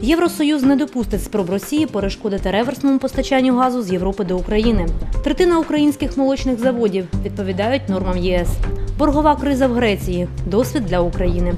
Євросоюз не допустить спроб Росії перешкодити реверсному постачанню газу з Європи до України. Третина українських молочних заводів відповідають нормам ЄС. Боргова криза в Греції досвід для України.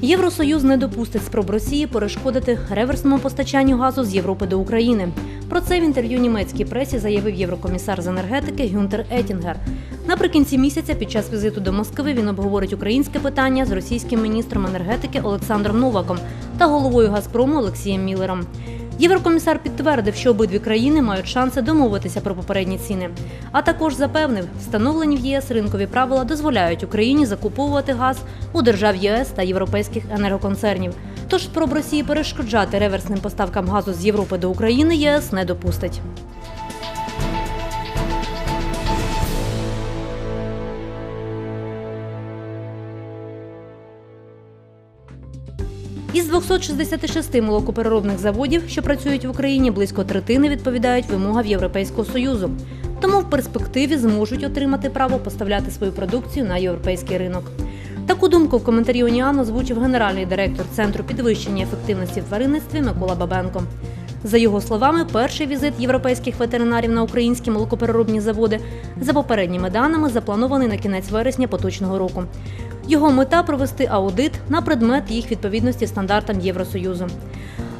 Євросоюз не допустить спроб Росії перешкодити реверсному постачанню газу з Європи до України. Про це в інтерв'ю німецькій пресі заявив єврокомісар з енергетики Гюнтер Етінгер. Наприкінці місяця, під час візиту до Москви, він обговорить українське питання з російським міністром енергетики Олександром Новаком та головою Газпрому Олексієм Міллером. Єврокомісар підтвердив, що обидві країни мають шанси домовитися про попередні ціни. А також запевнив, встановлені в ЄС ринкові правила дозволяють Україні закуповувати газ у держав ЄС та європейських енергоконцернів. Тож спроб Росії перешкоджати реверсним поставкам газу з Європи до України ЄС не допустить. 266 молокопереробних заводів, що працюють в Україні, близько третини відповідають вимогам Європейського союзу. Тому в перспективі зможуть отримати право поставляти свою продукцію на європейський ринок. Таку думку в коментарі Уніан озвучив генеральний директор Центру підвищення ефективності в тваринництві Микола Бабенко. За його словами, перший візит європейських ветеринарів на українські молокопереробні заводи за попередніми даними запланований на кінець вересня поточного року. Його мета провести аудит на предмет їх відповідності стандартам Євросоюзу.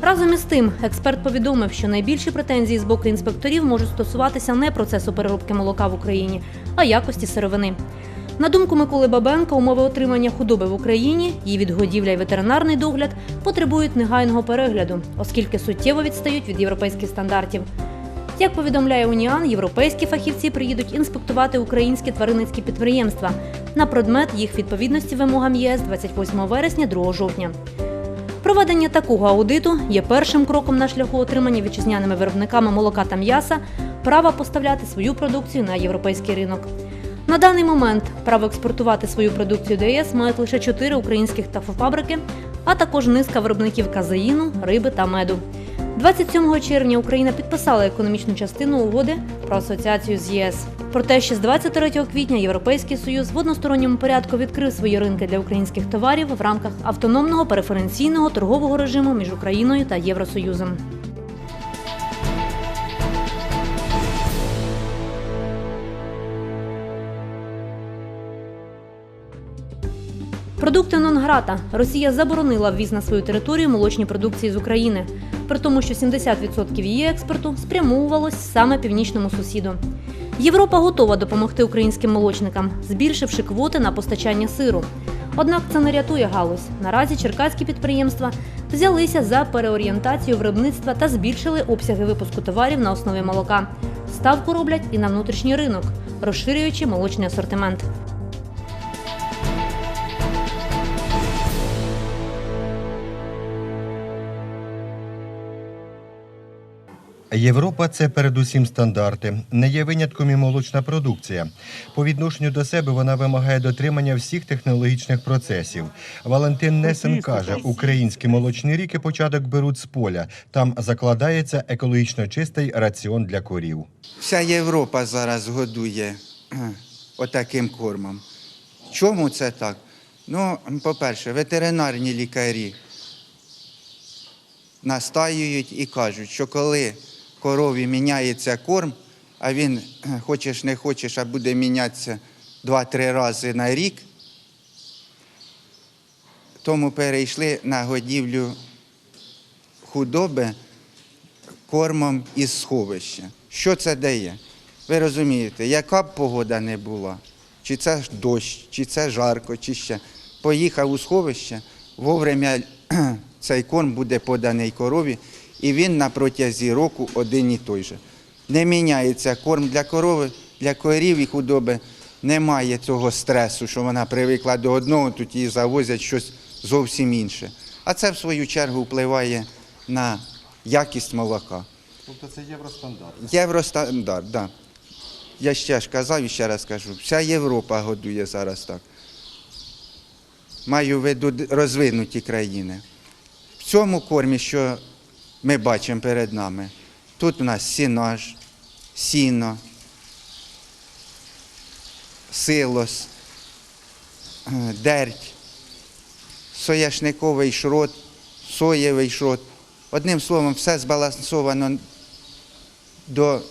Разом із тим, експерт повідомив, що найбільші претензії з боку інспекторів можуть стосуватися не процесу переробки молока в Україні, а якості сировини. На думку Миколи Бабенка, умови отримання худоби в Україні, її відгодівля і ветеринарний догляд потребують негайного перегляду, оскільки суттєво відстають від європейських стандартів. Як повідомляє Уніан, європейські фахівці приїдуть інспектувати українські тваринницькі підприємства на предмет їх відповідності вимогам ЄС 28 вересня 2 жовтня. Проведення такого аудиту є першим кроком на шляху отримання вітчизняними виробниками молока та м'яса права поставляти свою продукцію на європейський ринок. На даний момент право експортувати свою продукцію до ЄС мають лише чотири українських тафофабрики, а також низка виробників казеїну, риби та меду. 27 червня Україна підписала економічну частину угоди про асоціацію з ЄС. Проте ще з 23 квітня Європейський Союз в односторонньому порядку відкрив свої ринки для українських товарів в рамках автономного преференційного торгового режиму між Україною та Євросоюзом. Продукти Нонграта Росія заборонила ввіз на свою територію молочні продукції з України, при тому, що 70% її експорту спрямовувалось саме північному сусіду. Європа готова допомогти українським молочникам, збільшивши квоти на постачання сиру. Однак це не рятує галузь. Наразі черкаські підприємства взялися за переорієнтацію виробництва та збільшили обсяги випуску товарів на основі молока. Ставку роблять і на внутрішній ринок, розширюючи молочний асортимент. Європа це передусім стандарти. Не є винятком і молочна продукція. По відношенню до себе вона вимагає дотримання всіх технологічних процесів. Валентин Несен каже, українські молочні ріки початок беруть з поля. Там закладається екологічно чистий раціон для корів. Вся Європа зараз годує отаким кормом. Чому це так? Ну, по-перше, ветеринарні лікарі настаюють і кажуть, що коли корові міняється корм, а він, хочеш не хочеш, а буде мінятися 2-3 рази на рік, тому перейшли на годівлю худоби кормом із сховища. Що це дає? Ви розумієте, яка б погода не була, чи це дощ, чи це жарко, чи ще. Поїхав у сховище, вовремя цей корм буде поданий корові, і він на протязі року один і той же. Не міняється корм для корови, для корів і худоби. Немає цього стресу, що вона привикла до одного, тут її завозять щось зовсім інше. А це, в свою чергу, впливає на якість молока. Тобто це євростандарт. Євростандарт, так. Да. Я ще ж казав і ще раз кажу, вся Європа годує зараз так. Маю в виду розвинуті країни. В цьому кормі, що ми бачимо перед нами, тут у нас сінаж, сіно, силос, е, дерть, сояшниковий шрот, соєвий шрот. Одним словом, все збалансовано до,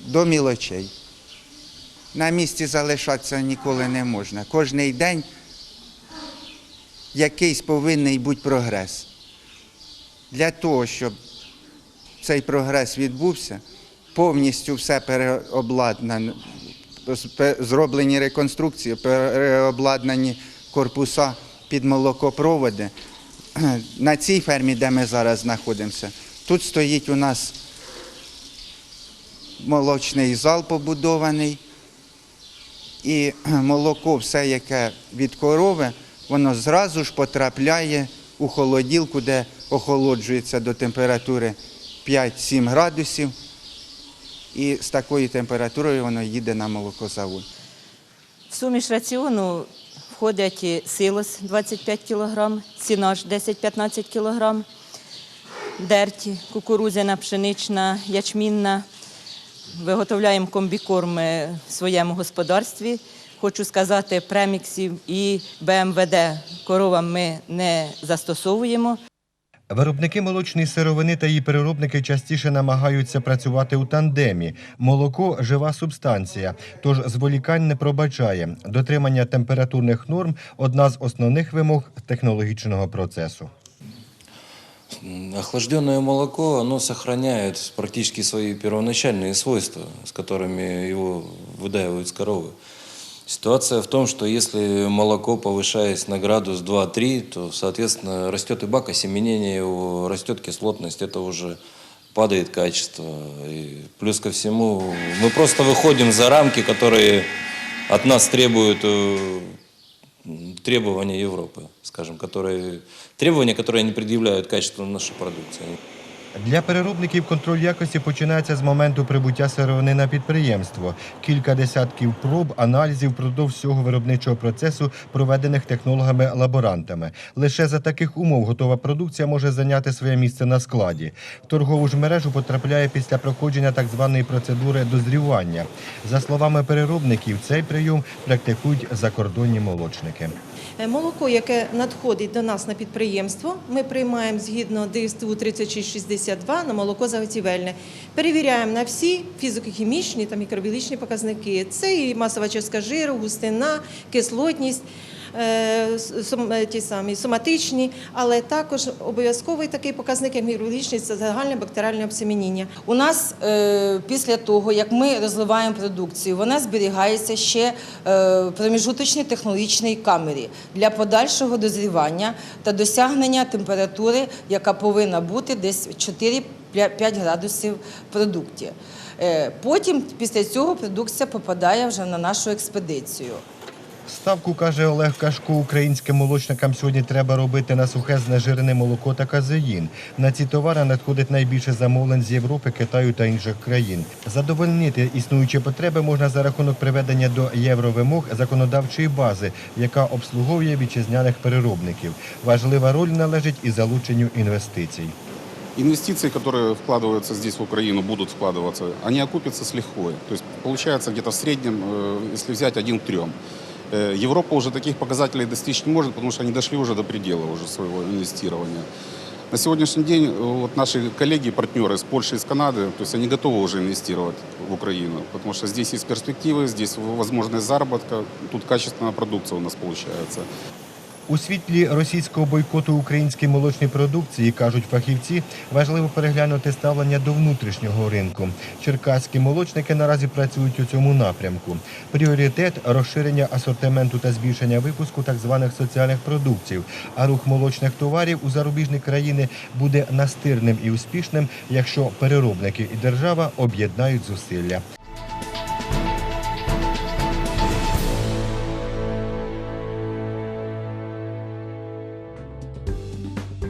до мілочей. На місці залишатися ніколи не можна. Кожний день якийсь повинен бути прогрес. Для того, щоб цей прогрес відбувся, повністю все переобладнано, зроблені реконструкції, переобладнані корпуса під молокопроводи. На цій фермі, де ми зараз знаходимося, тут стоїть у нас молочний зал побудований, і молоко, все, яке від корови, воно зразу ж потрапляє у холоділку, де охолоджується до температури 5-7 градусів. І з такою температурою воно їде на молокозавод. В суміш раціону входять силос 25 кг, сінаж 10-15 кг, дерті, кукурудзяна, пшенична, ячмінна. Виготовляємо комбікорми в своєму господарстві Хочу сказати, преміксів і БМВД коровам ми не застосовуємо. Виробники молочної сировини та її переробники частіше намагаються працювати у тандемі. Молоко жива субстанція, тож зволікань не пробачає. Дотримання температурних норм одна з основних вимог технологічного процесу. М, Охлажденное молоко, оно сохраняет практически свои первоначальные свойства, с которыми его выдаивают с коровы. Ситуация в том, что если молоко, повышаясь на градус 2-3, то, соответственно, растет и бак осеменения его, растет кислотность, это уже падает качество. И плюс ко всему, мы просто выходим за рамки, которые от нас требуют э, требования Европы, скажем, которые, требования, которые они предъявляют качеству нашей продукции. Для переробників контроль якості починається з моменту прибуття сировини на підприємство. Кілька десятків проб, аналізів впродовж всього виробничого процесу, проведених технологами-лаборантами. Лише за таких умов готова продукція може зайняти своє місце на складі. В торгову ж мережу потрапляє після проходження так званої процедури дозрівання. За словами переробників, цей прийом практикують закордонні молочники. Е, Молоко, яке надходить до нас на підприємство, ми приймаємо згідно ДСТУ 3662 на молоко заготівельне. Перевіряємо на всі фізико-хімічні та мікробіологічні показники. Це і масова частка жиру, густина, кислотність. Е, е, Ті самі соматичні, але також обов'язковий такий показник, як мікробіологічний, це загальне бактеріальне обсемініння. У нас е, після того, як ми розливаємо продукцію, вона зберігається ще в проміжуточній технологічній камері для подальшого дозрівання та досягнення температури, яка повинна бути десь 4-5 градусів в продукті. Потім, після цього, продукція попадає вже на нашу експедицію. Ставку, каже Олег Кашко, українським молочникам сьогодні треба робити на сухе знежирене молоко та казеїн. На ці товари надходить найбільше замовлень з Європи, Китаю та інших країн. Задовольнити існуючі потреби можна за рахунок приведення до євровимог законодавчої бази, яка обслуговує вітчизняних переробників. Важлива роль належить і залученню інвестицій. Инвестиции, которые вкладываются здесь в Украину, будут вкладываться, они окупятся с лихвой. То есть получается где-то в среднем, э, если взять один к трем. Э, Европа уже таких показателей достичь не может, потому что они дошли уже до предела уже своего инвестирования. На сегодняшний день э, вот наши коллеги, партнеры из Польши и из Канады, то есть они готовы уже инвестировать в Украину, потому что здесь есть перспективы, здесь возможность заработка, тут качественная продукция у нас получается. У світлі російського бойкоту української молочної продукції, кажуть фахівці, важливо переглянути ставлення до внутрішнього ринку. Черкаські молочники наразі працюють у цьому напрямку. Пріоритет розширення асортименту та збільшення випуску так званих соціальних продуктів. А рух молочних товарів у зарубіжні країни буде настирним і успішним, якщо переробники і держава об'єднають зусилля.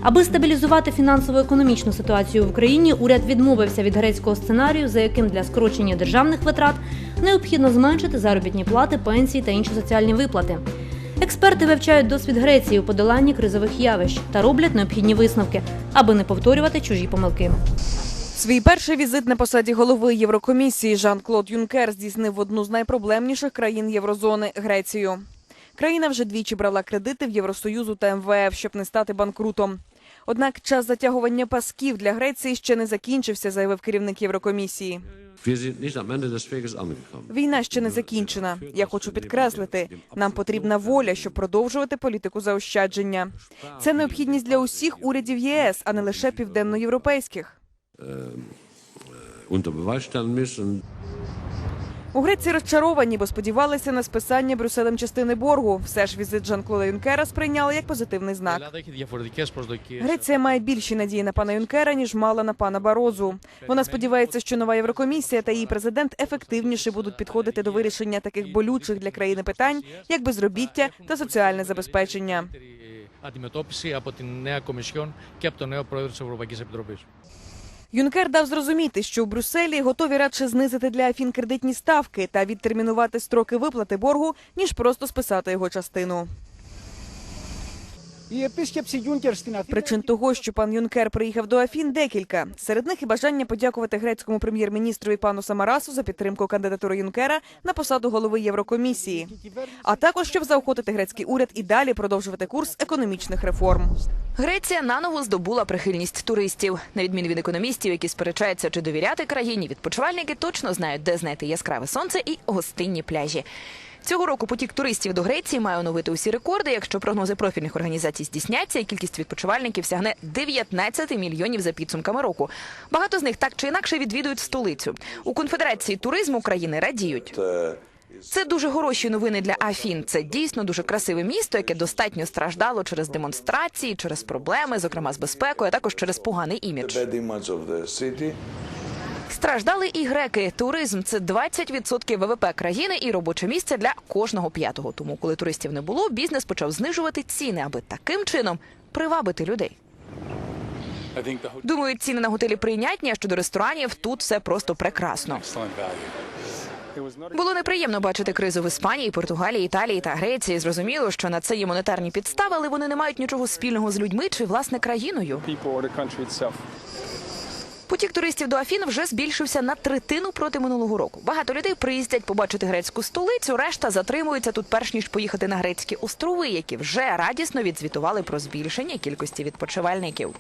Аби стабілізувати фінансово-економічну ситуацію в Україні, уряд відмовився від грецького сценарію, за яким для скорочення державних витрат необхідно зменшити заробітні плати, пенсії та інші соціальні виплати. Експерти вивчають досвід Греції у подоланні кризових явищ та роблять необхідні висновки, аби не повторювати чужі помилки. Свій перший візит на посаді голови Єврокомісії Жан-Клод Юнкер здійснив в одну з найпроблемніших країн Єврозони Грецію. Країна вже двічі брала кредити в Євросоюзу та МВФ, щоб не стати банкрутом. Однак час затягування пасків для Греції ще не закінчився, заявив керівник Єврокомісії. Війна ще не закінчена. Я хочу підкреслити, нам потрібна воля, щоб продовжувати політику заощадження. Це необхідність для усіх урядів ЄС, а не лише південноєвропейських. У Греції розчаровані, бо сподівалися на списання Брюсселем частини боргу. Все ж візит Жан Клода Юнкера сприйняли як позитивний знак. Греція має більші надії на пана Юнкера ніж мала на пана Барозу. Вона сподівається, що нова Єврокомісія та її президент ефективніше будуть підходити до вирішення таких болючих для країни питань, як безробіття та соціальне забезпечення. Адмітопсі або тіннея комісіон, кепто нео проєкту Європейської Європейської Юнкер дав зрозуміти, що в Брюсселі готові радше знизити для Афін кредитні ставки та відтермінувати строки виплати боргу, ніж просто списати його частину. Причин того, що пан Юнкер приїхав до Афін, декілька. Серед них і бажання подякувати грецькому прем'єр-міністрові пану Самарасу за підтримку кандидатури Юнкера на посаду голови Єврокомісії, а також щоб заохотити грецький уряд і далі продовжувати курс економічних реформ. Греція наново здобула прихильність туристів. На відміну від економістів, які сперечаються, чи довіряти країні, відпочивальники точно знають, де знайти яскраве сонце і гостинні пляжі. Цього року потік туристів до Греції має оновити усі рекорди. Якщо прогнози профільних організацій здійсняться, і кількість відпочивальників сягне 19 мільйонів за підсумками року. Багато з них так чи інакше відвідують столицю. У конфедерації туризму країни радіють. Це дуже хороші новини для Афін. Це дійсно дуже красиве місто, яке достатньо страждало через демонстрації, через проблеми, зокрема з безпекою, а також через поганий імідж. Страждали і греки. Туризм це 20% ВВП країни і робоче місце для кожного п'ятого. Тому, коли туристів не було, бізнес почав знижувати ціни, аби таким чином привабити людей. Думаю, ціни на готелі прийнятні, а щодо ресторанів тут все просто прекрасно. Було неприємно бачити кризу в Іспанії, Португалії, Італії та Греції. Зрозуміло, що на це є монетарні підстави, але вони не мають нічого спільного з людьми чи власне країною. Потік туристів до Афін вже збільшився на третину проти минулого року. Багато людей приїздять побачити грецьку столицю. Решта затримуються тут, перш ніж поїхати на грецькі острови, які вже радісно відзвітували про збільшення кількості відпочивальників.